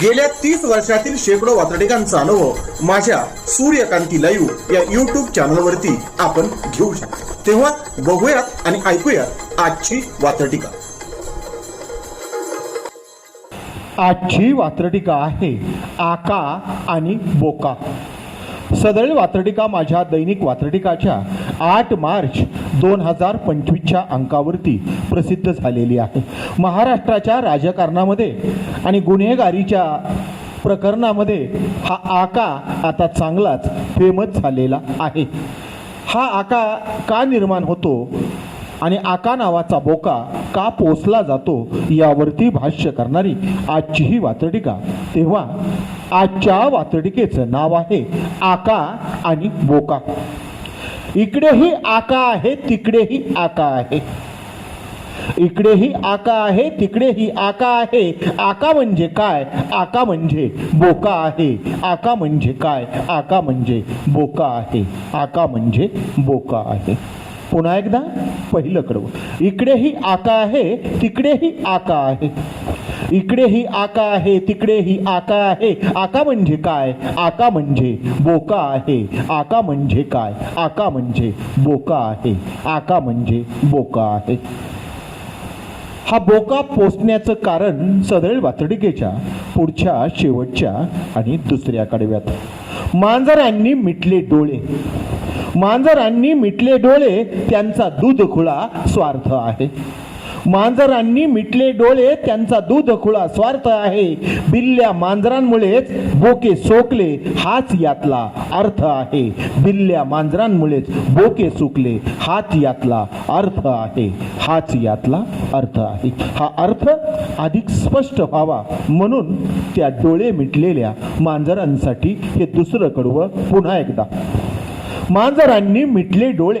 गेल्या तीस वर्षातील शेकडो वातडिकांचा अनुभव माझ्या सूर्यकांती लाईव्ह या युट्यूब चॅनलवरती आपण घेऊ शकतो. तेव्हा बघूयात आणि ऐकूयात आजची वातडिका आजची वात्रटिका आहे आका आणि बोका. सदळ वात्रटिका माझ्या दैनिक वात्रटिकाच्या आठ मार्च दोन हजार पंचवीसच्या अंकावरती प्रसिद्ध झालेली आहे. महाराष्ट्राच्या राजकारणामध्ये आणि गुन्हेगारीच्या प्रकरणामध्ये हा आका आता चांगलाच फेमस झालेला आहे. हा आका का निर्माण होतो आणि आका नावाचा बोका का पोचला जातो यावरती भाष्य करणारी आजची ही वातडिका तेव्हा आजच्या वातडिकेचं नाव आहे आका आणि बोका. इकडेही आका आहे तिकडेही आका आहे. इकडेही आका आहे तिकडेही आका आहे. आका म्हणजे काय? आका म्हणजे बोका आहे. आका म्हणजे काय? आका म्हणजे बोका आहे. आका म्हणजे बोका आहे. पुन्हा एकदा पहिलं कडवं. इकडेही आका आहे तिकडेही आका आहे. इकडेही आका आहे तिकडेही आका आहे. आका म्हणजे काय? आका म्हणजे बोका आहे. आका म्हणजे काय? आका म्हणजे बोका आहे. आका म्हणजे बोका आहे. हा बोका पोचण्याचं कारण सदळ वातडिकेच्या पुढच्या शेवटच्या आणि दुसऱ्या कडव्यात. मांजरांनी मिटले डोळे. मांजरांनी मिटले डोळे त्यांचा दूध खुळा स्वार्थ आहे. मांजरांनी मिटले डोळे त्यांचा दूध खुळा स्वार्थ आहे. बिल्ल्या मांजरांमुळेच बोके सोकले हाच यातला अर्थ आहे. बिल्ल्या मांजरांमुळेच बोके सुकले हाच यातला अर्थ आहे. हाच यातला अर्थ आहे. हा अर्थ अधिक स्पष्ट व्हावा म्हणून त्या डोळे मिटलेल्या मांजरांसाठी हे दुसरं कडवं पुन्हा एकदा. मांजरांनी मिटले डोळे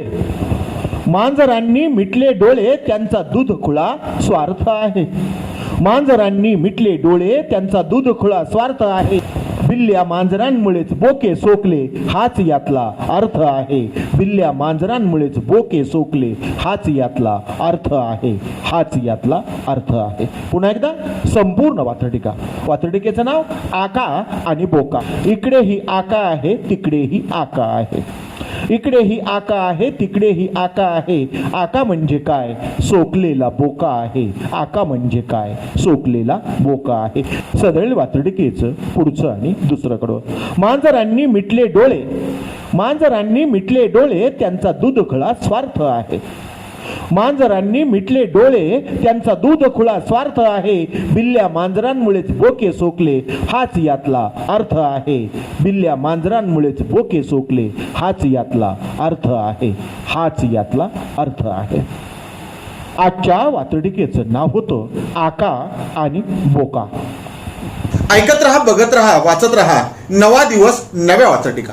मांजरांनी मिटले डोळे त्यांचा दूध खुळा स्वार्थ आहे. मांजरांनी मिटले डोळे त्यांचा दूध खुळा स्वार्थ आहे. बिल्ल्या मांजरांमुळेच बोके सोकले हाच यातला अर्थ आहे. बिल्ल्या मांजरांमुळेच बोके सोकले हाच यातला अर्थ आहे. हाच यातला अर्थ आहे. पुन्हा एकदा संपूर्ण वातडिका वातडिकेचं नाव आका आणि बोका. इकडेही आका आहे तिकडेही आका आहे. इकडेही आका आहे तिकडेही आका आहे. आका म्हणजे काय? सोकलेला बोका आहे. आका म्हणजे काय? सोकलेला बोका आहे. सदळ वातडिकेचं पुढचं आणि दुसरंकडं. मांजरांनी मिटले डोळे. मांजरांनी मिटले डोळे त्यांचा दूधखळा स्वार्थ आहे. मांजरांनी मिटले डोळे त्यांचा दूध खुळा स्वार्थ आहे. बिल्ल्या मांजरांमुळेच बोके सोकले हाच यातला अर्थ आहे. बिल्ल्या मांजरांमुळेच बोके सोकले. हाच यातला अर्थ आहे. हाच यातला अर्थ आहे. आजच्या वातडिकेचं नाव होतं आका आणि बोका. ऐकत रहा बघत रहा वाचत रहा. नवा दिवस नव्या वाचटिका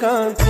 canto.